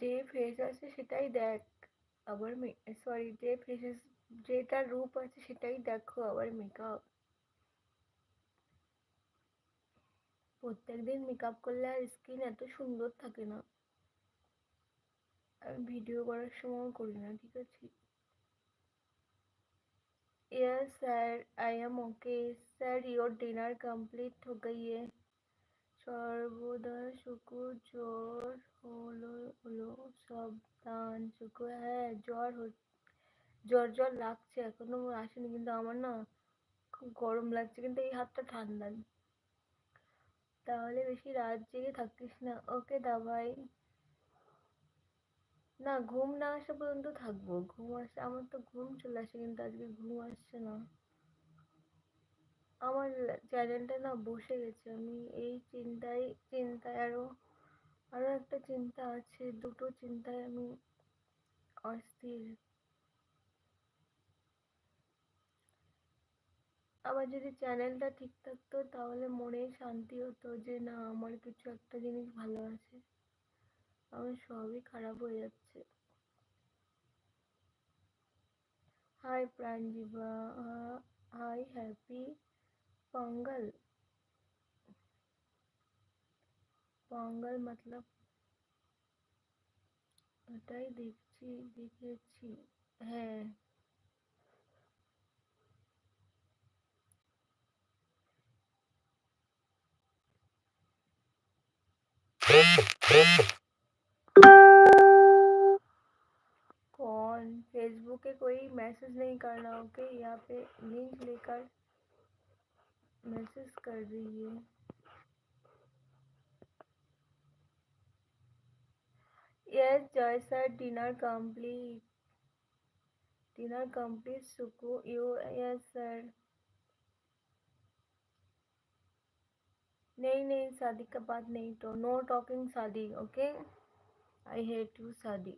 যে ফেস আছে সেটাই দেখ আবার সরি যে ফেসেস যে তার রূপ আছে সেটাই দেখো আবার মেকআপ প্রত্যেকদিন মেকআপ করলে আর স্কিন এত সুন্দর থাকে না। আমি ভিডিও করার সময় করি না, ঠিক আছে? Yes, sir, i am okay. Sir, your dinner complete ho gayi hai sarvoda shukur শুকুর হ্যাঁ জ্বর জ্বর জ্বর লাগছে, এখনও আসেনি, কিন্তু আমার না খুব গরম লাগছে, কিন্তু এই হাতটা ঠান্ডা তাহলে বেশি রাত জেগে থাকিস না। ওকে দা ভাই না, ঘুম না আসা পর্যন্ত থাকব। ঘুম আসে, আমার তো ঘুম চলে আসে, কিন্তু আজকে ঘুম আসছে না। আমার চ্যানেলটা না বসে গেছে, আমি এই চিন্তায় চিন্তায় আরও আরও একটা চিন্তা আছে, দুটো চিন্তায় আমি অস্থির। আবার যদি চ্যানেলটা ঠিক থাকতো, তাহলে মনে শান্তি হতো যে, না, আমার কিছু একটা জিনিস ভালো আছে। আমার সবই খারাপ হয়ে যাচ্ছে। Hi Pranjiba hi happy Pongal Pongal মতলব ওটাই দেখছি দেখেছি হ্যাঁ कौन फेसबुक पे कोई मैसेज नहीं करना ओके यहाँ पे लिंक लेकर मैसेज कर रही yes Jay sir dinner complete dinner complete Suku you yes sir नहीं नहीं, शादी का बात नहीं तो नो टॉकिंग शादी ओके आई हेट यू शादी.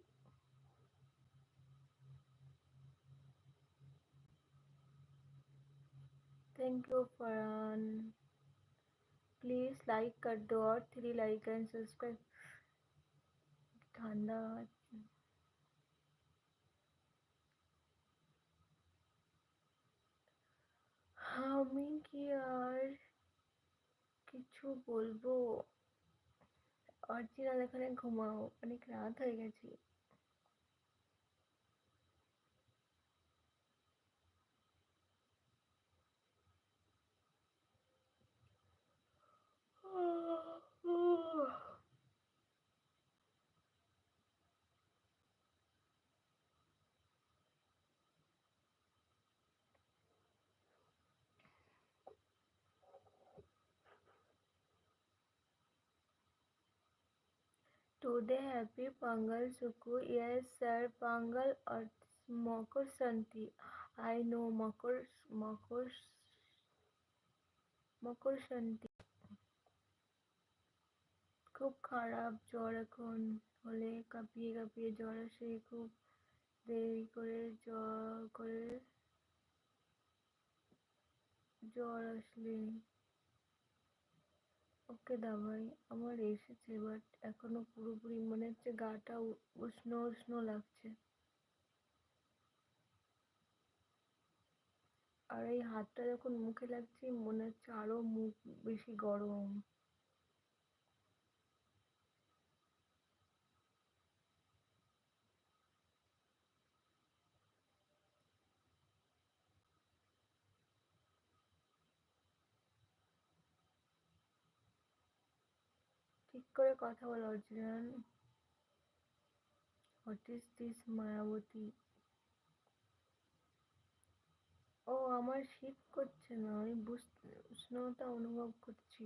Thank you Farhan please like कर दो और थ्री लाइक एंड सब्सक्राइब ঠান্ডা আমি কি আর কিছু বলব? অরিজিনাল এখানে ঘুমাও। অনেক রাত হয়ে গেছে। Today happy Pangal Suku. Yes, sir. Pangal or Makar Santi. I know Makar Makar Makar Santi. খুব খারাপ জ্বর এখন হলে কাঁপিয়ে কাঁপিয়ে জ্বর আসে খুব দেরি করে জ্বর করে জ্বর আসলে ওকে দাবাই আমার এসেছে বাট এখনও পুরোপুরি মনে হচ্ছে গাটা উষ্ণ উষ্ণ লাগছে। আর এই হাতটা যখন মুখে লাগছে, মনে হচ্ছে আরও মুখ বেশি গরম। করে কথা বল Arjun what is this Mayawati? ও, আমার শীত করছে না, আমি উষ্ণতা অনুভব করছি।